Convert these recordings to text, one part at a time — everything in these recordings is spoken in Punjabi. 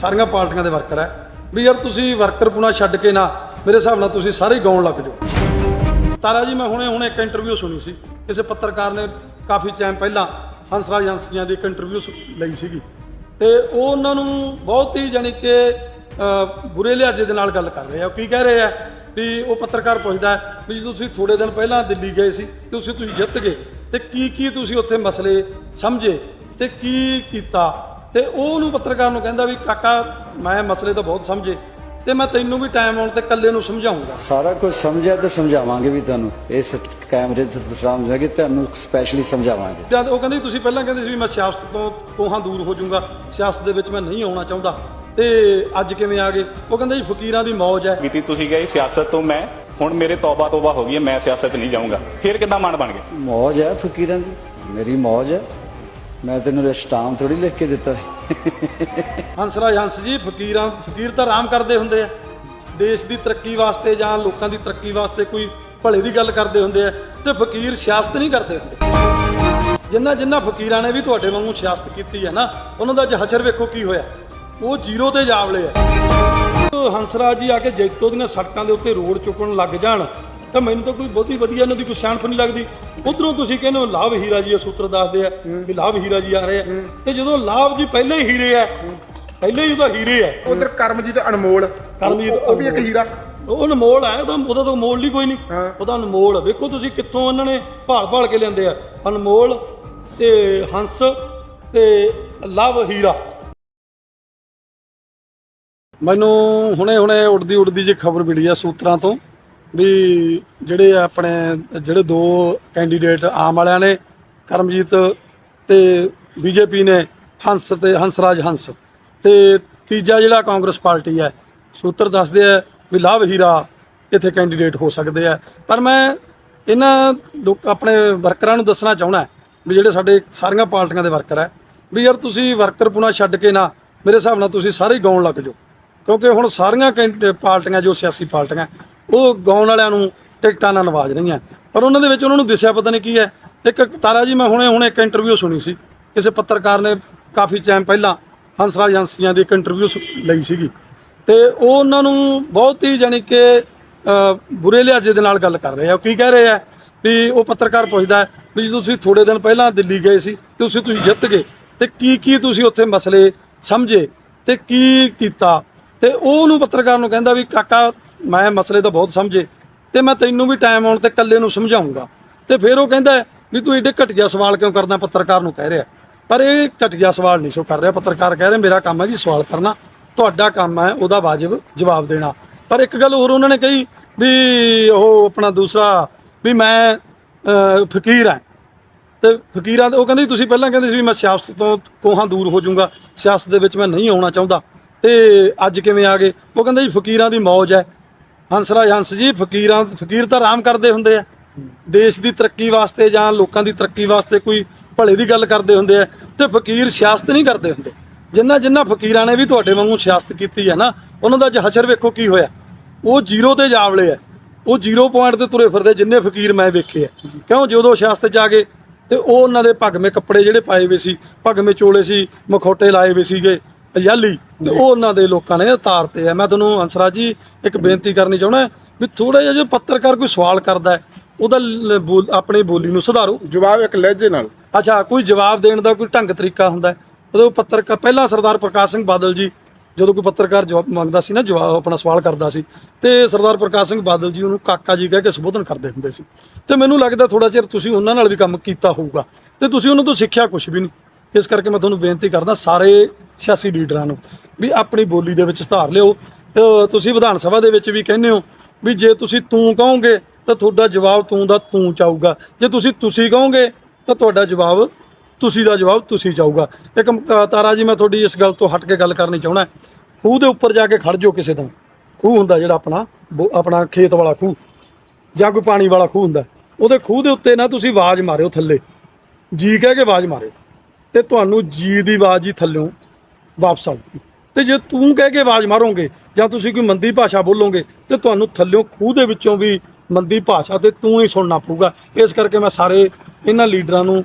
ਸਾਰੀਆਂ ਪਾਰਟੀਆਂ ਦੇ ਵਰਕਰ ਹੈ। ਵੀ ਯਾਰ ਤੁਸੀਂ ਵਰਕਰ ਪੁਣਾ ਛੱਡ ਕੇ ਨਾ, ਮੇਰੇ ਹਿਸਾਬ ਨਾਲ ਤੁਸੀਂ ਸਾਰੇ ਹੀ ਗਾਉਣ ਲੱਗ ਜਾਓ। ਤਾਰਾ ਜੀ, ਮੈਂ ਹੁਣੇ ਹੁਣੇ ਇੱਕ ਇੰਟਰਵਿਊ ਸੁਣੀ ਸੀ। ਕਿਸੇ ਪੱਤਰਕਾਰ ਨੇ ਕਾਫੀ ਟਾਈਮ ਪਹਿਲਾਂ ਹੰਸਰਾਜ ਏਜੰਸੀਆਂ ਦੀ ਇੱਕ ਇੰਟਰਵਿਊ ਲਈ ਸੀਗੀ। ਤੇ ਉਹ ਉਹਨਾਂ ਨੂੰ ਬਹੁਤ ਹੀ ਜਾਣੀ ਕਿ ਬੁਰੇ ਲਿਹਾਜ਼ੇ ਦੇ ਨਾਲ ਗੱਲ ਕਰ ਰਹੇ ਆ। ਉਹ ਕੀ ਕਹਿ ਰਹੇ ਆ? ਵੀ ਉਹ ਪੱਤਰਕਾਰ ਪੁੱਛਦਾ ਵੀ ਜਦੋਂ ਤੁਸੀਂ ਥੋੜੇ ਦਿਨ ਪਹਿਲਾਂ ਦਿੱਲੀ ਗਏ ਸੀ ਤੇ ਤੁਸੀਂ ਤੁਸੀਂ ਜਿੱਤ ਗਏ। ਤੇ ਕੀ ਕੀ ਤੁਸੀਂ ਉੱਥੇ ਮਸਲੇ ਸਮਝੇ ਤੇ ਕੀ ਕੀਤਾ? ਤੇ ਉਹ ਉਹਨੂੰ ਪੱਤਰਕਾਰ ਨੂੰ ਕਹਿੰਦਾ ਵੀ ਕਾਕਾ ਮੈਂ ਮਸਲੇ ਤਾਂ ਬਹੁਤ ਸਮਝੇ ਤੇ ਮੈਂ ਤੈਨੂੰ ਵੀ ਟਾਈਮ ਆਉਣ ਤੇ ਇਕੱਲੇ ਨੂੰ ਸਮਝਾਉਂਗਾ। ਸਾਰਾ ਕੁਝ ਸਮਝਿਆ ਤੇ ਸਮਝਾਵਾਂਗੇ ਵੀ ਤੁਹਾਨੂੰ। ਇਸ ਕੈਮਰੇ ਤੇ ਸਮਝਾਂਗੇ ਤੁਹਾਨੂੰ ਸਪੈਸ਼ਲੀ ਸਮਝਾਵਾਂਗੇ। ਜਦ ਉਹ ਕਹਿੰਦੇ ਤੁਸੀਂ ਪਹਿਲਾਂ ਕਹਿੰਦੇ ਸੀ ਵੀ ਮੈਂ ਸਿਆਸਤ ਤੋਂ ਕੋਹਾਂ ਦੂਰ ਹੋ ਜਾਊਂਗਾ ਸਿਆਸਤ ਦੇ ਵਿੱਚ ਮੈਂ ਨਹੀਂ ਆਉਣਾ ਚਾਹੁੰਦਾ। ਤੇ ਅੱਜ ਕਿਵੇਂ ਆ ਗਏ? ਉਹ ਕਹਿੰਦੇ ਜੀ ਫਕੀਰਾਂ ਦੀ ਮੌਜ ਹੈ। ਕੀਤੀ ਤੁਸੀਂ ਗਏ ਸਿਆਸਤ ਤੋਂ ਮੈਂ ਹੁਣ ਮੇਰੇ ਤੌਬਾ ਤੋਬਾ ਹੋ ਗਈ ਹੈ ਮੈਂ ਸਿਆਸਤ 'ਚ ਨਹੀਂ ਜਾਊਂਗਾ। ਫਿਰ ਕਿੱਦਾਂ ਮਨ ਬਣ ਗਿਆ ਮੌਜ ਹੈ ਫਕੀਰਾਂ ਦੀ। ਮੇਰੀ ਮੌਜ ਹੈ। ਮੈਂ ਤੈਨੂੰ ਰਿਸ਼ਤਾਮ ਥੋੜੀ ਲਿਖ ਕੇ ਦਿੱਤਾ ਹੰਸਰਾਜ ਹੰਸ ਜੀ, ਫਕੀਰਾਂ ਫਕੀਰ ਤਾਂ ਆਰਾਮ ਕਰਦੇ ਹੁੰਦੇ ਆ। ਦੇਸ਼ ਦੀ ਤਰੱਕੀ ਵਾਸਤੇ ਜਾਂ ਲੋਕਾਂ ਦੀ ਤਰੱਕੀ ਵਾਸਤੇ ਕੋਈ ਭਲੇ ਦੀ ਗੱਲ ਕਰਦੇ ਹੁੰਦੇ ਆ ਤੇ ਫਕੀਰ ਸਿਆਸਤ ਨਹੀਂ ਕਰਦੇ ਹੁੰਦੇ। ਜਿੰਨਾ ਜਿੰਨਾ ਫਕੀਰਾਂ ਨੇ ਵੀ ਤੁਹਾਡੇ ਵਾਂਗੂ ਸਿਆਸਤ ਕੀਤੀ ਹੈ ਨਾ, ਉਹਨਾਂ ਦਾ ਅੱਜ ਹਸ਼ਰ ਵੇਖੋ ਕੀ ਹੋਇਆ। ਉਹ ਜ਼ੀਰੋ ਤੇ ਜਾਵਲੇ ਆ। ਉਹ ਹੰਸਰਾਜ ਜੀ, ਆ ਕੇ ਜੈਤੋ ਦੀਆਂ ਸੜਕਾਂ ਦੇ ਉੱਤੇ ਰੋਡ ਚੁੱਕਣ ਲੱਗ ਜਾਣ ਤਾਂ ਮੈਨੂੰ ਤਾਂ ਕੋਈ ਬਹੁਤੀ ਵਧੀਆ ਇਹਨਾਂ ਦੀ ਕੋਈ ਸਿਆਣਪ ਨਹੀਂ ਲੱਗਦੀ। ਉਧਰੋਂ ਤੁਸੀਂ ਕਹਿੰਦੇ ਹੋ ਲਾਭ ਹੀਰਾ ਜੀ ਇਹ ਸੂਤਰ ਦੱਸਦੇ ਆ ਵੀ ਲਾਭ ਹੀਰਾ ਜੀ ਆ ਰਹੇ ਆ। ਤੇ ਜਦੋਂ ਲਾਭ ਜੀ ਪਹਿਲੇ ਹੀ ਹੀਰੇ ਆ ਪਹਿਲੇ ਹੀ ਉਹਦਾ ਹੀਰੇ ਆ। ਉਧਰ ਕਰਮਜੀਤ ਅਨਮੋਲ ਕਰਮਜੀਤ ਉਹ ਵੀ ਇੱਕ ਹੀਰਾ। ਉਹ ਅਨਮੋਲ ਹੈ ਉਹਦਾ ਉਹਦਾ ਤਾਂ ਮੋਲ ਨਹੀਂ ਕੋਈ ਨਹੀਂ। ਉਹਦਾ ਅਨਮੋਲ ਆ। ਵੇਖੋ ਤੁਸੀਂ ਕਿੱਥੋਂ ਉਹਨਾਂ ਨੇ ਭਾਲ ਭਾਲ ਕੇ ਲਿਆਂਦੇ ਆ। ਅਨਮੋਲ ਤੇ ਹੰਸ ਤੇ ਲਵ ਹੀਰਾ। ਮੈਨੂੰ ਹੁਣੇ ਹੁਣੇ ਉੜਦੀ ਉੜਦੀ ਜੀ ਖਬਰ ਮਿਲੀ ਆ ਸੂਤਰਾਂ ਤੋਂ। ਵੀ ਜਿਹੜੇ ਆਪਣੇ, ਜਿਹੜੇ ਦੋ ਕੈਂਡੀਡੇਟ ਆਮ ਵਾਲਿਆਂ ਨੇ, ਕਰਮਜੀਤ ਤੇ ਬੀਜੇਪੀ ਨੇ, ਹੰਸ ਤੇ ਹੰਸਰਾਜ ਹੰਸ। ਤੇ ਤੀਜਾ ਜਿਹੜਾ ਕਾਂਗਰਸ ਪਾਰਟੀ ਹੈ, ਸੂਤਰ ਦੱਸਦੇ ਆ ਵੀ ਲਾਭ ਹੀਰਾ ਇੱਥੇ ਕੈਂਡੀਡੇਟ ਹੋ ਸਕਦੇ ਆ। ਪਰ ਮੈਂ ਇਹਨਾਂ ਲੋਕ, ਆਪਣੇ ਵਰਕਰਾਂ ਨੂੰ ਦੱਸਣਾ ਚਾਹਣਾ ਵੀ ਜਿਹੜੇ ਸਾਡੇ ਸਾਰੀਆਂ ਪਾਰਟੀਆਂ ਦੇ ਵਰਕਰ ਹੈ, ਵੀ ਯਾਰ ਤੁਸੀਂ ਵਰਕਰ ਪੁਣਾ ਛੱਡ ਕੇ ਨਾ, ਮੇਰੇ ਹਿਸਾਬ ਨਾਲ ਤੁਸੀਂ ਸਾਰੇ ਗਾਉਣ ਲੱਗ ਜਾਓ। ਕਿਉਂਕਿ ਹੁਣ ਸਾਰੀਆਂ ਕੈਂਡ- ਪਾਰਟੀਆਂ ਜੋ ਸਿਆਸੀ ਪਾਰਟੀਆਂ ਉਹ ਗਾਉਣ ਵਾਲਿਆਂ ਨੂੰ ਟਿਕਟਾਂ ਨਾਲ ਨਵਾਜ ਰਹੀਆਂ। ਪਰ ਉਹਨਾਂ ਦੇ ਵਿੱਚ ਉਹਨਾਂ ਨੂੰ ਦਿਸਿਆ ਪਤਾ ਨਹੀਂ ਕੀ ਹੈ। ਇੱਕ ਤਾਰਾ ਜੀ, ਮੈਂ ਹੁਣੇ ਹੁਣੇ ਇੱਕ ਇੰਟਰਵਿਊ ਸੁਣੀ ਸੀ। ਕਿਸੇ ਪੱਤਰਕਾਰ ਨੇ ਕਾਫੀ ਟਾਈਮ ਪਹਿਲਾਂ ਹੰਸਰਾਜ ਏਜੰਸੀਆਂ ਦੀ ਇੱਕ ਇੰਟਰਵਿਊ ਲਈ ਸੀਗੀ। ਤੇ ਉਹ ਉਹਨਾਂ ਨੂੰ ਬਹੁਤ ਹੀ ਜਾਣੀ ਕਿ ਬੁਰੇ ਲਿਹਾਜ਼ੇ ਦੇ ਨਾਲ ਗੱਲ ਕਰ ਰਹੇ ਆ। ਉਹ ਕੀ ਕਹਿ ਰਹੇ ਆ ਵੀ ਉਹ ਪੱਤਰਕਾਰ ਪੁੱਛਦਾ ਵੀ ਜਦੋਂ ਤੁਸੀਂ ਥੋੜੇ ਦਿਨ ਪਹਿਲਾਂ ਦਿੱਲੀ ਗਏ ਸੀ ਤੇ ਤੁਸੀਂ ਤੁਸੀਂ ਜਿੱਤ ਗਏ। ਤੇ ਕੀ ਕੀ ਤੁਸੀਂ ਉੱਥੇ ਮਸਲੇ ਸਮਝੇ ਤੇ ਕੀ ਕੀਤਾ? ਤੇ ਉਹ ਉਹਨੂੰ ਪੱਤਰਕਾਰ ਨੂੰ ਕਹਿੰਦਾ ਵੀ ਕਾਕਾ ਮੈਂ ਮਸਲੇ ਤਾਂ ਬਹੁਤ ਸਮਝੇ ਤੇ ਮੈਂ ਤੈਨੂੰ ਵੀ ਟਾਈਮ ਆਉਣ ਤੇ ਇਕੱਲੇ ਨੂੰ ਸਮਝਾਉਂਗਾ। ਤੇ ਫਿਰ ਉਹ ਕਹਿੰਦਾ ਵੀ ਤੂੰ ਏਡੇ ਘਟੀਆ ਸਵਾਲ ਕਿਉਂ ਕਰਦਾ ਪੱਤਰਕਾਰ ਨੂੰ ਕਹਿ ਰਿਹਾ। ਪਰ ਇਹ ਘਟੀਆ ਸਵਾਲ ਨਹੀਂ ਸੋ ਕਰ ਰਿਹਾ। ਪੱਤਰਕਾਰ ਕਹਿ ਰਿਹਾ ਮੇਰਾ ਕੰਮ ਹੈ ਜੀ ਸਵਾਲ ਕਰਨਾ। ਤੁਹਾਡਾ ਕੰਮ ਹੈ ਉਹਦਾ ਵਾਜਬ ਜਵਾਬ ਦੇਣਾ। ਪਰ ਇੱਕ ਗੱਲ ਹੋਰ ਉਹਨਾਂ ਨੇ ਕਹੀ ਵੀ ਉਹ ਆਪਣਾ ਦੂਸਰਾ ਵੀ ਮੈਂ ਫਕੀਰ ਹਾਂ। ਤੇ ਫਕੀਰਾਂ ਦੇ ਉਹ ਕਹਿੰਦੇ ਸੀ, ਤੁਸੀਂ ਪਹਿਲਾਂ ਕਹਿੰਦੇ ਸੀ ਵੀ ਮੈਂ ਸਿਆਸਤ ਤੋਂ ਕੋਹਾਂ ਦੂਰ ਹੋ ਜਾਊਂਗਾ। ਸਿਆਸਤ ਦੇ ਵਿੱਚ ਮੈਂ ਨਹੀਂ ਆਉਣਾ ਚਾਹੁੰਦਾ। ਤੇ ਅੱਜ ਕਿਵੇਂ ਆ ਗਏ? ਉਹ ਕਹਿੰਦੇ ਜੀ ਫਕੀਰਾਂ ਦੀ ਮੌਜ ਹੈ। ਹੰਸਰਾਜ, ਹੰਸ ਜੀ, ਫਕੀਰਾਂ, ਫਕੀਰ ਤਾਂ ਆਰਾਮ ਕਰਦੇ ਹੁੰਦੇ ਆ। ਦੇਸ਼ ਦੀ ਤਰੱਕੀ ਵਾਸਤੇ ਜਾਂ ਲੋਕਾਂ ਦੀ ਤਰੱਕੀ ਵਾਸਤੇ ਕੋਈ ਭਲੇ ਦੀ ਗੱਲ ਕਰਦੇ ਹੁੰਦੇ ਆ ਤੇ ਫਕੀਰ ਸਿਆਸਤ ਨਹੀਂ ਕਰਦੇ ਹੁੰਦੇ। ਜਿੰਨਾ ਜਿੰਨਾ ਫਕੀਰਾਂ ਨੇ ਵੀ ਤੁਹਾਡੇ ਵਾਂਗੂ ਸਿਆਸਤ ਕੀਤੀ ਹੈ ਨਾ, ਉਹਨਾਂ ਦਾ ਅੱਜ ਹਸ਼ਰ ਵੇਖੋ ਕੀ ਹੋਇਆ। ਉਹ ਜ਼ੀਰੋ ਤੇ ਜਾਵਲੇ ਆ। ਉਹ ਜ਼ੀਰੋ ਪੁਆਇੰਟ ਤੇ ਤੁਰੇ ਫਿਰਦੇ ਜਿੰਨੇ ਫਕੀਰ ਮੈਂ ਵੇਖੇ ਆ। ਕਿਉਂ? ਜਦੋਂ ਸਿਆਸਤ 'ਚ ਆ ਗਏ ਤੇ ਉਹ ਉਹਨਾਂ ਦੇ ਭਗਵੇਂ ਕੱਪੜੇ ਜਿਹੜੇ ਪਾਏ ਹੋਏ ਸੀ, ਭਗਵੇਂ ਚੋਲੇ ਸੀ, ਮਖੌਟੇ ਲਾਏ ਹੋਏ ਸੀਗੇ। ਅਯਾਲੀ ਤੇ ਉਹ ਉਹਨਾਂ ਦੇ ਲੋਕਾਂ ਨੇ ਉਤਾਰਤੇ ਆ। ਮੈਂ ਤੁਹਾਨੂੰ ਹੰਸਰਾ ਜੀ ਇੱਕ ਬੇਨਤੀ ਕਰਨੀ ਚਾਹੁੰਦਾ ਵੀ ਥੋੜਾ ਜਿਹਾ ਜੇ ਪੱਤਰਕਾਰ ਕੋਈ ਸਵਾਲ ਕਰਦਾ ਉਹਦਾ ਆਪਣੀ ਬੋਲੀ ਨੂੰ ਸੁਧਾਰੋ। ਜਵਾਬ ਇੱਕ ਲਹਿਜੇ ਨਾਲ। ਅੱਛਾ ਕੋਈ ਜਵਾਬ ਦੇਣ ਦਾ ਕੋਈ ਢੰਗ ਤਰੀਕਾ ਹੁੰਦਾ ਉਦੋਂ ਪੱਤਰਕਾਰ ਪਹਿਲਾਂ ਸਰਦਾਰ ਪ੍ਰਕਾਸ਼ ਸਿੰਘ ਬਾਦਲ ਜੀ ਜਦੋਂ ਕੋਈ ਪੱਤਰਕਾਰ ਜਵਾਬ ਮੰਗਦਾ ਸੀ ਨਾ ਜਵਾਬ ਆਪਣਾ ਸਵਾਲ ਕਰਦਾ ਸੀ ਤੇ ਸਰਦਾਰ ਪ੍ਰਕਾਸ਼ ਸਿੰਘ ਬਾਦਲ ਜੀ ਉਹਨੂੰ ਕਾਕਾ ਜੀ ਕਹਿ ਕੇ ਸੰਬੋਧਨ ਕਰਦੇ ਹੁੰਦੇ ਸੀ। ਤੇ ਮੈਨੂੰ ਲੱਗਦਾ ਥੋੜਾ ਚਿਰ ਤੁਸੀਂ ਉਹਨਾਂ ਨਾਲ ਵੀ ਕੰਮ ਕੀਤਾ ਹੋਊਗਾ। ਤੇ ਤੁਸੀਂ ਉਹਨਾਂ ਤੋਂ ਸਿੱਖਿਆ ਕੁਝ ਵੀ ਨਹੀਂ। ਇਸ ਕਰਕੇ ਮੈਂ ਤੁਹਾਨੂੰ ਬੇਨਤੀ ਕਰਦਾ ਸਾਰੇ ਸਿਆਸੀ ਲੀਡਰਾਂ ਨੂੰ ਵੀ ਆਪਣੀ ਬੋਲੀ ਦੇ ਵਿੱਚ ਸੁਧਾਰ ਲਿਓ। ਅ, ਤੁਸੀਂ ਵਿਧਾਨ ਸਭਾ ਦੇ ਵਿੱਚ ਵੀ ਕਹਿੰਦੇ ਹੋ ਵੀ ਜੇ ਤੁਸੀਂ ਤੂੰ ਕਹੋਗੇ ਤਾਂ ਤੁਹਾਡਾ ਜਵਾਬ ਤੂੰ ਦਾ ਤੂੰ ਚਾਊਗਾ। ਜੇ ਤੁਸੀਂ ਤੁਸੀਂ ਕਹੋਗੇ ਤਾਂ ਤੁਹਾਡਾ ਜਵਾਬ ਤੁਸੀਂ ਦਾ ਜਵਾਬ ਤੁਸੀਂ ਚਾਊਗਾ। ਇੱਕ ਤਾਰਾ ਜੀ ਮੈਂ ਤੁਹਾਡੀ ਇਸ ਗੱਲ ਤੋਂ ਹਟ ਕੇ ਗੱਲ ਕਰਨੀ ਚਾਹੁੰਦਾ। ਖੂਹ ਦੇ ਉੱਪਰ ਜਾ ਕੇ ਖੜ ਜਾਓ ਕਿਸੇ ਦਿਨ ਖੂਹ ਹੁੰਦਾ ਜਿਹੜਾ ਆਪਣਾ ਬੋ- ਆਪਣਾ ਖੇਤ ਵਾਲਾ ਖੂਹ ਜਾਂ ਕੋਈ ਪਾਣੀ ਵਾਲਾ ਖੂਹ ਹੁੰਦਾ। ਉਹਦੇ ਖੂਹ ਦੇ ਉੱਤੇ ਨਾ ਤੁਸੀਂ ਆਵਾਜ਼ ਮਾਰਿਓ ਥੱਲੇ। ਜੀ ਕਹਿ ਕੇ ਆਵਾਜ਼ ਮਾਰਿਓ। ਤੇ ਤੁਹਾਨੂੰ ਜੀ ਦੀ ਆਵਾਜ਼ ਹੀ ਥੱਲਿਓਂ ਵਾਪਸ ਆਊਗੀ ਤੇ ਜੇ ਤੂੰ ਕਹਿ ਕੇ ਆਵਾਜ਼ ਮਾਰੋਗੇ ਜਾਂ ਤੁਸੀਂ ਕੋਈ ਮੰਦੀ ਭਾਸ਼ਾ ਬੋਲੋਗੇ, ਤੇ ਤੁਹਾਨੂੰ ਥੱਲਿਓਂ ਖੂਹ ਦੇ ਵਿੱਚੋਂ ਵੀ ਮੰਦੀ ਭਾਸ਼ਾ ਤੇ ਤੂੰ ਹੀ ਸੁਣਨਾ ਪਊਗਾ। ਇਸ ਕਰਕੇ ਮੈਂ ਸਾਰੇ ਇਹਨਾਂ ਲੀਡਰਾਂ ਨੂੰ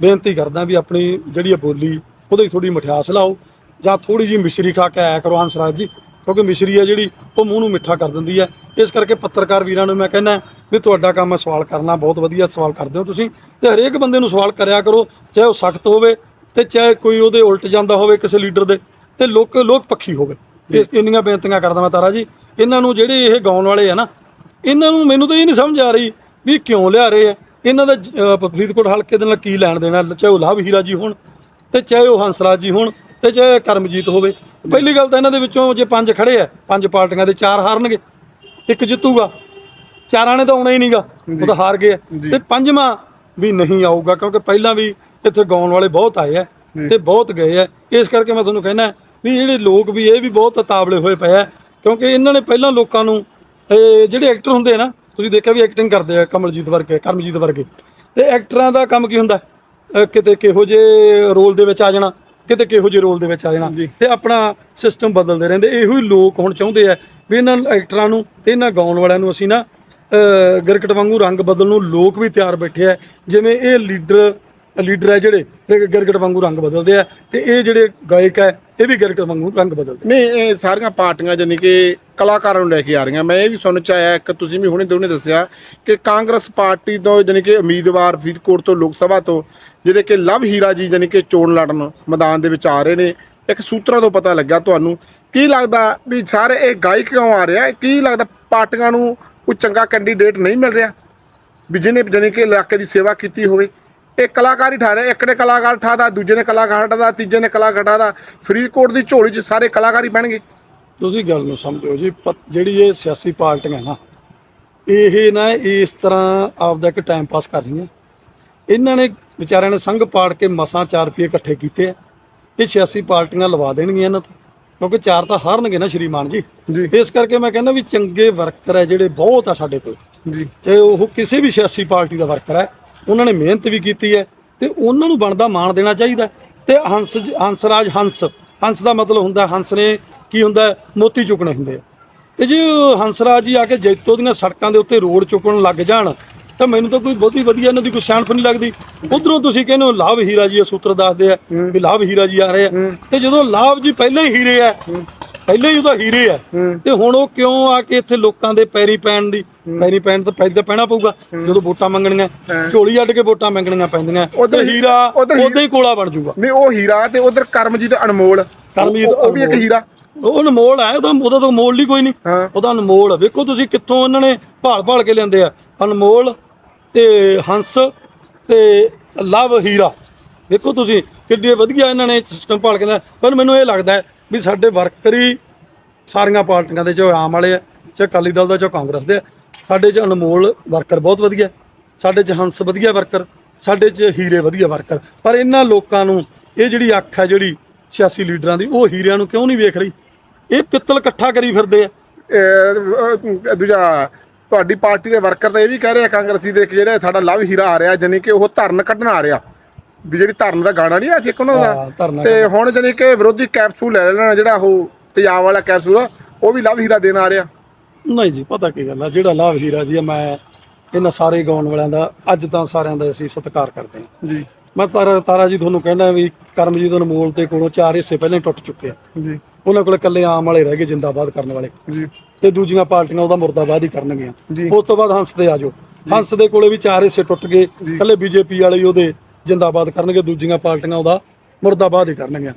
ਬੇਨਤੀ ਕਰਦਾ ਵੀ ਆਪਣੀ ਜਿਹੜੀ ਇਹ ਬੋਲੀ, ਉਹਦੀ ਥੋੜੀ ਮਠਿਆਸ ਲਾਓ ਜਾਂ ਥੋੜੀ ਜਿਹੀ ਮਿਸ਼ਰੀ ਖਾ ਕੇ ਆਇਆ ਕਰੋ ਹੰਸਰਾਜ ਜੀ, ਕਿਉਂਕਿ ਮਿਸ਼ਰੀ ਹੈ ਜਿਹੜੀ, ਉਹ ਮੂੰਹ ਨੂੰ ਮਿੱਠਾ ਕਰ ਦਿੰਦੀ ਹੈ। ਇਸ ਕਰਕੇ ਪੱਤਰਕਾਰ ਵੀਰਾਂ ਨੂੰ ਮੈਂ ਕਹਿੰਦਾ ਵੀ ਤੁਹਾਡਾ ਕੰਮ ਹੈ ਸਵਾਲ ਕਰਨਾ, ਬਹੁਤ ਵਧੀਆ ਸਵਾਲ ਕਰਦੇ ਹੋ ਤੁਸੀਂ। ਤੇ ਹਰੇਕ ਬੰਦੇ ਨੂੰ ਸਵਾਲ ਕਰਿਆ ਕਰੋ, ਚਾਹੇ ਉਹ ਸਖਤ ਹੋਵੇ ਤੇ ਚਾਹੇ ਕੋਈ ਉਹਦੇ ਉਲਟ ਜਾਂਦਾ ਹੋਵੇ ਕਿਸੇ ਲੀਡਰ ਦੇ ਤੇ ਲੋਕ ਲੋਕ ਪੱਖੀ ਹੋਵੇ ਇਸ ਇੰਨੀਆਂ ਬੇਨਤੀਆਂ ਕਰਦਾ ਮੈਂ ਤਾਰਾ ਜੀ। ਇਹਨਾਂ ਨੂੰ ਜਿਹੜੇ ਇਹ ਗਾਉਣ ਵਾਲੇ ਆ ਨਾ ਇਹਨਾਂ ਨੂੰ ਮੈਨੂੰ ਤਾਂ ਇਹ ਨਹੀਂ ਸਮਝ ਆ ਰਹੀ ਵੀ ਕਿਉਂ ਲਿਆ ਰਹੇ ਆ। ਇਹਨਾਂ ਦਾ ਫਰੀਦਕੋਟ ਹਲਕੇ ਦੇ ਨਾਲ ਕੀ ਲੈਣ ਦੇਣਾ ਚਾਹੇ ਉਹ ਲਾਭ ਹੀਰਾ ਜੀ ਹੋਣ ਤੇ ਚਾਹੇ ਉਹ ਹੰਸਰਾਜ ਜੀ ਹੋਣ ਤੇ ਚਾਹੇ ਕਰਮਜੀਤ ਹੋਵੇ। ਪਹਿਲੀ ਗੱਲ ਤਾਂ ਇਹਨਾਂ ਦੇ ਵਿੱਚੋਂ ਜੇ ਪੰਜ ਖੜੇ ਆ ਪੰਜ ਪਾਰਟੀਆਂ ਦੇ ਚਾਰ ਹਾਰਨਗੇ ਇੱਕ ਜਿੱਤੂਗਾ। ਚਾਰਾਂ ਨੇ ਤਾਂ ਆਉਣਾ ਹੀ ਨਹੀਂਗਾ ਉਹ ਤਾਂ ਹਾਰ ਗਏ। ਤੇ ਪੰਜਵਾਂ ਵੀ ਨਹੀਂ ਆਊਗਾ ਕਿਉਂਕਿ ਪਹਿਲਾਂ ਵੀ ਇੱਥੇ ਗਾਉਣ ਵਾਲੇ ਬਹੁਤ ਆਏ ਆ ਤੇ ਬਹੁਤ ਗਏ ਆ। ਇਸ ਕਰਕੇ ਮੈਂ ਤੁਹਾਨੂੰ ਕਹਿੰਦਾ ਵੀ ਜਿਹੜੇ ਲੋਕ ਵੀ ਇਹ ਵੀ ਬਹੁਤ ਤਾਬਲੇ ਹੋਏ ਪਏ ਆ ਕਿਉਂਕਿ ਇਹਨਾਂ ਨੇ ਪਹਿਲਾਂ ਲੋਕਾਂ ਨੂੰ ਇਹ ਜਿਹੜੇ ਐਕਟਰ ਹੁੰਦੇ ਆ ਨਾ ਤੁਸੀਂ ਦੇਖਿਆ ਵੀ ਐਕਟਿੰਗ ਕਰਦੇ ਆ ਕਮਲਜੀਤ ਵਰਗੇ ਕਰਮਜੀਤ ਵਰਗੇ। ਤੇ ਐਕਟਰਾਂ ਦਾ ਕੰਮ ਕੀ ਹੁੰਦਾ? ਕਿਤੇ ਕਿਹੋ ਜਿਹੇ ਰੋਲ ਦੇ ਵਿੱਚ ਆ ਜਾਣਾ ਕਿਤੇ ਕਿਹੋ ਜਿਹੇ ਰੋਲ ਦੇ ਵਿੱਚ ਆ ਜਾਣਾ ਤੇ ਆਪਣਾ ਸਿਸਟਮ ਬਦਲਦੇ ਰਹਿੰਦੇ। ਇਹੋ ਹੀ ਲੋਕ ਹੁਣ ਚਾਹੁੰਦੇ ਆ ਵੀ ਇਹਨਾਂ ਐਕਟਰਾਂ ਨੂੰ ਤੇ ਇਹਨਾਂ ਗਾਉਣ ਵਾਲਿਆਂ ਨੂੰ ਅਸੀਂ ਨਾ ਗਿਰਕਟ ਵਾਂਗੂ ਰੰਗ ਬਦਲਣ ਨੂੰ ਲੋਕ ਵੀ ਤਿਆਰ ਬੈਠੇ ਆ। ਜਿਵੇਂ ਇਹ ਲੀਡਰ ਲੀਡਰ ਹੈ ਜਿਹੜੇ ਇਹ ਗਿਰਕਟ ਵਾਂਗੂ ਰੰਗ ਬਦਲਦੇ ਆ ਤੇ ਇਹ ਜਿਹੜੇ ਗਾਇਕ ਹੈ, ਇਹ ਵੀ ਗਿਰਕਟ ਵਾਂਗੂ ਰੰਗ ਬਦਲਦੇ ਨਹੀਂ, ਇਹ ਸਾਰੀਆਂ ਪਾਰਟੀਆਂ ਜਾਨੀ ਕਿ ਕਲਾਕਾਰਾਂ ਨੂੰ ਲੈ ਕੇ ਆ ਰਹੀਆਂ। ਮੈਂ ਇਹ ਵੀ ਸੁਣ ਚ ਆਇਆ, ਇੱਕ ਤੁਸੀਂ ਵੀ ਹੁਣੇ ਦੋਨੇ ਦੱਸਿਆ ਕਿ ਕਾਂਗਰਸ ਪਾਰਟੀ ਤੋਂ ਜਾਨੀ ਕਿ ਉਮੀਦਵਾਰ ਫਰੀਦਕੋਟ ਤੋਂ ਲੋਕ ਸਭਾ ਤੋਂ, ਜਿਹੜੇ ਕਿ ਲਵ ਹੀਰਾ ਜੀ ਜਾਨੀ ਕਿ ਚੋਣ ਲੜਨ ਮੈਦਾਨ ਦੇ ਵਿੱਚ ਆ ਰਹੇ ਨੇ, ਇੱਕ ਸੂਤਰਾਂ ਤੋਂ ਪਤਾ ਲੱਗਾ ਤੁਹਾਨੂੰ। ਕੀ ਲੱਗਦਾ ਵੀ ਸਾਰੇ ਇਹ ਗਾਇਕ ਕਿਉਂ ਆ ਰਿਹਾ ਕੀ ਲੱਗਦਾ ਪਾਰਟੀਆਂ ਨੂੰ ਕੋਈ ਚੰਗਾ ਕੈਂਡੀਡੇਟ ਨਹੀਂ ਮਿਲ ਰਿਹਾ? ਵੀ ਜਿਹਨੇ ਜਾਨੀ ਕਿ ਇਲਾਕੇ ਦੀ ਸੇਵਾ ਕੀਤੀ ਹੋਵੇ। ਇਹ ਕਲਾਕਾਰ ਹੀ ਠਾ ਰਿਹਾ। ਇੱਕ ਨੇ ਕਲਾਕਾਰ ਠਾਦਾ ਦੂਜੇ ਨੇ ਕਲਾਕਾਰ ਠਾਦਾ ਤੀਜੇ ਨੇ ਕਲਾਕਾਰ ਠਾਦਾ ਫਰੀਦਕੋਟ ਦੀ ਝੋਲੀ 'ਚ ਸਾਰੇ ਕਲਾਕਾਰ ਹੀ ਬਹਿਣਗੇ ਤੁਸੀਂ ਗੱਲ ਨੂੰ ਸਮਝੋ ਜੀ ਜਿਹੜੀ ਇਹ ਸਿਆਸੀ ਪਾਰਟੀਆਂ ਨਾ ਇਹ ਨਾ ਇਸ ਤਰ੍ਹਾਂ ਆਪਦਾ ਇੱਕ ਟਾਈਮ ਪਾਸ ਕਰ ਰਹੀਆਂ। ਇਹਨਾਂ ਨੇ ਵਿਚਾਰਿਆਂ ਨੇ ਸੰਘ ਪਾੜ ਕੇ ਮਸਾਂ 4 ਰੁਪਏ ਇਕੱਠੇ ਕੀਤੇ ਆ। ਇਹ ਸਿਆਸੀ ਪਾਰਟੀਆਂ ਲਵਾ ਦੇਣਗੀਆਂ ਇਹਨਾਂ ਤੋਂ ਕਿਉਂਕਿ ਚਾਰ ਤਾਂ ਹਾਰਨਗੇ ਨਾ ਸ਼੍ਰੀਮਾਨ ਜੀ। ਇਸ ਕਰਕੇ ਮੈਂ ਕਹਿੰਦਾ ਵੀ ਚੰਗੇ ਵਰਕਰ ਹੈ ਜਿਹੜੇ ਬਹੁਤ ਆ ਸਾਡੇ ਕੋਲ। ਜੀ। ਚਾਹੇ ਉਹ ਕਿਸੇ ਵੀ ਸਿਆਸੀ ਪਾਰਟੀ ਦਾ ਵਰਕਰ ਹੈ ਉਹਨਾਂ ਨੇ ਮਿਹਨਤ ਵੀ ਕੀਤੀ ਹੈ ਤੇ ਉਹਨਾਂ ਨੂੰ ਬਣਦਾ ਮਾਣ ਦੇਣਾ ਚਾਹੀਦਾ ਤੇ ਹੰਸ ਹੰਸਰਾਜ ਹੰਸ ਹੰਸ ਦਾ ਮਤਲਬ ਹੁੰਦਾ ਹੰਸ ਨੇ ਕੀ ਹੁੰਦਾ ਮੋਤੀ ਚੁਕਣੇ ਹੁੰਦੇ ਆ। ਤੇ ਜੇ ਉਹ ਹੰਸਰਾਜ ਜੀ ਆ ਕੇ ਜੈਤੋ ਦੀਆਂ ਸੜਕਾਂ ਦੇ ਉੱਤੇ ਰੋਡ ਚੁੱਕਣ ਲੱਗ ਜਾਣ ਤਾਂ ਮੈਨੂੰ ਤਾਂ ਕੋਈ ਬਹੁਤੀ ਵਧੀਆ ਇਹਨਾਂ ਦੀ ਕੋਈ ਸਿਆਣਪ ਨਹੀਂ ਲੱਗਦੀ। ਉਧਰੋਂ ਤੁਸੀਂ ਕਹਿੰਦੇ ਹੋ ਲਾਭ ਹੀਰਾ ਜੀ ਇਹ ਸੂਤਰ ਦੱਸਦੇ ਆ ਵੀ ਲਾਭ ਹੀਰਾ ਜੀ ਆ ਰਹੇ ਆ। ਤੇ ਜਦੋਂ ਲਾਭ ਜੀ ਪਹਿਲਾਂ ਹੀ ਹੀਰੇ ਆ ਪਹਿਲਾਂ ਹੀ ਉਹਦਾ ਹੀਰੇ ਆ। ਤੇ ਹੁਣ ਉਹ ਕਿਉਂ ਆ ਕੇ ਇੱਥੇ ਲੋਕਾਂ ਦੇ ਪੈਰੀ ਪੈਣ ਦੀ? ਪੈਰੀ ਪੈਣ ਤਾਂ ਪੈਰੀ ਤਾਂ ਪੈਣਾ ਪਊਗਾ। ਜਦੋਂ ਵੋਟਾਂ ਮੰਗਣੀਆਂ ਝੋਲੀ ਅੱਡ ਕੇ ਵੋਟਾਂ ਮੰਗਣੀਆਂ ਪੈਂਦੀਆਂ। ਉੱਧਰ ਤੇ ਹੀਰਾ ਉਦਾਂ ਹੀ ਕੋਲਾ ਬਣ ਜਾਊਗਾ। ਨਹੀਂ ਉਹ ਹੀਰਾ ਤੇ ਉਧਰ ਕਰਮਜੀਤ ਅਨਮੋਲ। ਕਰਮਜੀਤ ਉਹ- ਵੀ ਇੱਕ। ਹੀਰਾ। ਉਹ ਅਨਮੋਲ ਹੈ ਉਹਦਾ ਉਹਦਾ ਤਾਂ ਮੋਲ ਨਹੀਂ ਕੋਈ ਨਹੀਂ। ਉਹਦਾ ਅਨਮੋਲ ਆ। ਵੇਖੋ ਤੁਸੀਂ ਕਿੱਥੋਂ ਉਹਨਾਂ ਨੇ ਭਾਲ ਭਾਲ ਕੇ ਲਿਆਂਦੇ ਆ। ਅਨਮੋਲ ਤੇ ਹੰਸ ਤੇ ਲਵ ਹੀਰਾ। ਵੇਖੋ ਤੁਸੀਂ ਕਿੱਡੀ ਵਧੀਆ ਇਹਨਾਂ ਨੇ ਸਿਸਟਮ ਭਾਲ ਕੇ ਪਰ ਮੈਨੂੰ ਇਹ ਲੱਗਦਾ ਵੀ ਸਾਡੇ ਵਰਕਰ ਹੀ ਸਾਰੀਆਂ ਪਾਰਟੀਆਂ ਦੇ ਚਾਹੇ ਆਮ ਵਾਲੇ ਆ ਚਾਹੇ ਅਕਾਲੀ ਦਲ ਦਾ ਚਾਹੇ ਕਾਂਗਰਸ ਦੇ ਆ। ਸਾਡੇ 'ਚ ਅਨਮੋਲ ਵਰਕਰ ਬਹੁਤ ਵਧੀਆ ਸਾਡੇ 'ਚ ਹੰਸ ਵਧੀਆ ਵਰਕਰ ਸਾਡੇ 'ਚ ਹੀਰੇ ਵਧੀਆ ਵਰਕਰ। ਪਰ ਇਹਨਾਂ ਲੋਕਾਂ ਨੂੰ ਇਹ ਜਿਹੜੀ ਅੱਖ ਹੈ ਜਿਹੜੀ ਸਿਆਸੀ ਲੀਡਰਾਂ ਦੀ ਉਹ ਹੀਰਿਆਂ ਨੂੰ ਕਿਉਂ ਨਹੀਂ ਵੇਖ ਰਹੀ? ਇਹ ਪਿੱਤਲ ਇਕੱਠਾ ਕਰੀ ਫਿਰਦੇ ਆ। ਇਹ, ਅਹ, ਦੂਜਾ ਤੁਹਾਡੀ ਪਾਰਟੀ ਦੇ ਵਰਕਰ ਤਾਂ ਇਹ ਵੀ ਕਹਿ ਰਹੇ ਆ ਕਾਂਗਰਸੀ ਦੇ ਕਿ ਜਿਹੜਾ ਸਾਡਾ ਲਵ ਹੀਰਾ ਆ ਰਿਹਾ ਜਾਨੀ ਕਿ ਉਹ ਧਰਨ ਕੱਢਣ ਆ ਰਿਹਾ। ਵੀ ਜਿਹੜੀ ਧਰਨ ਦਾ ਗਾਣਾ ਨਹੀਂ ਆ ਸੀ ਇੱਕ ਉਹਨਾਂ ਹਾਂ, ਧਰਨਾ ਦਾ ਤੇ ਹੁਣ ਜਾਨੀ ਕਿ ਵਿਰੋਧੀ ਕੈਪਸੂਲ ਲੈ ਲੈਣਾ ਜਿਹੜਾ ਉਹ ਤੇਜ਼ਾਬ ਵਾਲਾ ਕੈਪਸੂਲ ਆ, ਉਹ ਵੀ ਲਵ ਹੀਰਾ ਦੇਣ ਆ ਰਿਹਾ। ਨਹੀਂ ਜੀ ਪਤਾ ਕੀ ਗੱਲ ਆ ਜਿਹੜਾ ਲਾਭ ਹੀਰਾ ਜੀ ਆ, ਮੈਂ ਇਹਨਾਂ ਸਾਰੇ ਗਾਉਣ ਵਾਲਿਆਂ ਦਾ ਅੱਜ ਤਾਂ ਸਾਰਿਆਂ ਦਾ ਅਸੀਂ ਸਤਿਕਾਰ ਕਰਦੇ ਹਾਂ। ਜੀ। ਮੈਂ ਤਾਰਾ ਤਾਰਾ ਜੀ ਤੁਹਾਨੂੰ ਕਹਿੰਦਾ ਵੀ ਕਰਮਜੀਤ ਅਨਮੋਲ ਤੇ ਕੋਲੋਂ ਚਾਰ ਹਿੱਸੇ ਪਹਿਲਾਂ ਹੀ ਟੁੱਟ ਚੁੱਕੇ ਆ। ਜੀ। ਉਹਨਾਂ ਕੋਲ ਇਕੱਲੇ ਆਮ ਵਾਲੇ ਰਹਿ ਗਏ ਜਿੰਦਾਬਾਦ ਕਰਨ ਵਾਲੇ। ਜੀ। ਤੇ ਦੂਜੀਆਂ ਪਾਰਟੀਆਂ ਉਹਦਾ ਮੁਰਦਾਬਾਦ ਹੀ ਕਰਨਗੀਆਂ। ਜੀ। ਉਸ ਤੋਂ ਬਾਅਦ ਹੰਸ ਦੇ ਆ ਜਾਓ। ਹੰਸ ਦੇ ਕੋਲੇ ਵੀ ਚਾਰ ਹਿੱਸੇ ਟੁੱਟ ਗਏ। ਇਕੱਲੇ ਬੀਜੇਪੀ ਵਾਲੇ ਹੀ ਉਹਦੇ ਜਿੰਦਾਬਾਦ ਕਰਨਗੇ ਦੂਜੀਆਂ ਪਾਰਟੀਆਂ ਉਹਦਾ ਮੁਰਦਾਬਾਦ ਹੀ ਕਰਨਗੀਆਂ।